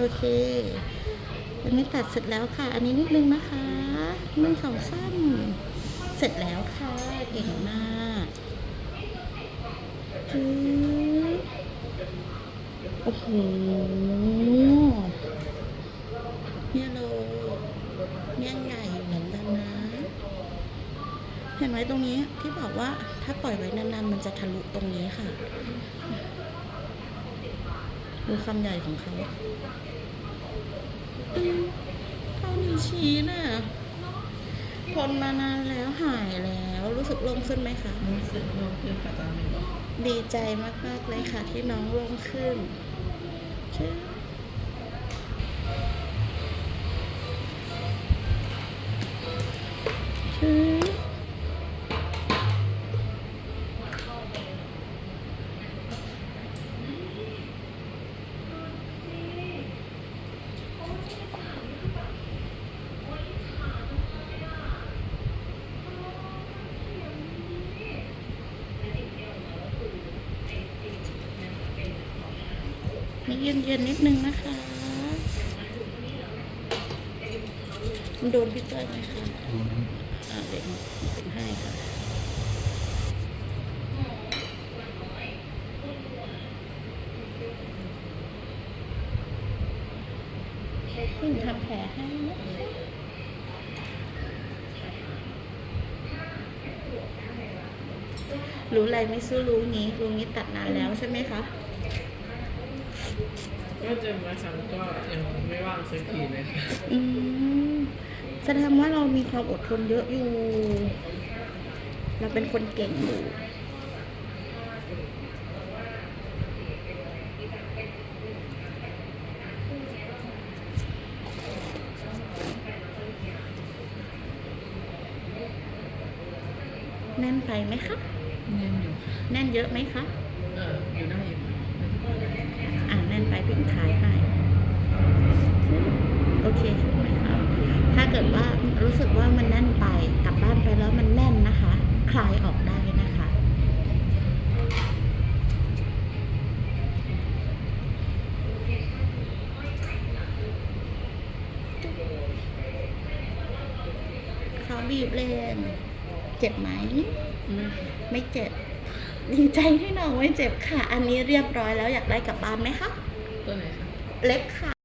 โอเค อันนี้ตัดเสร็จแล้วค่ะ อันนี้นิดนึงนะคะหนึ่งสองสามเสร็จแล้วค่ะ เก่งมากจื๊โอ้โหเนี่ยเลเนี่ยใหญ่เหมือนกันนะ เห็นไหมตรงนี้ที่บอกว่าถ้าปล่อยไว้นานๆ มันจะทะลุตรงนี้ค่ะ ดูความใหญ่ของเขาอืมเท่านิ้วชี้น่ะทนมานานแล้วหายแล้ว รู้สึกโล่งขึ้นไหมคะรู้สึกโล่งขึ้นค่ะตอนนี้บอกดีใจมากๆเลยค่ะที่น้องโล่งขึ้น เย็นๆนิดนึงนะคะมันโดนพี่เต้ยไหมคะอ่าเดี๋ยวเป็นให้ค่ะเพิ่งทำแผลให้นะคะรู้อะไรไม่สู้รู้งี้ รู้งี้ตัดนานแล้วใช่ไหมคะ ก็เจอมาครั้งก็ยังไม่ว่างสักทีเลยค่ะอืมแสดงว่าเรามีความอดทนเยอะอยู่ เราเป็นคนเก่งอยู่แน่นไปไหมคะยังอยู่แน่นเยอะไหมคะ เอออยู่ได้อยู่ อ่าแน่นไปพิงคลายให้โอเคใช่ไหมคะถ้าเกิดว่ารู้สึกว่ามันแน่นไปกลับบ้านไปแล้วมันแน่นนะคะ คลายออกได้นะคะ เขาบีบแรงเจ็บไหม ไม่เจ็บดีใจที่น้องไม่เจ็บค่ะ อันนี้เรียบร้อยแล้วอยากได้กลับบ้านไหมคะ ตัวไหนคะ เล็บค่ะ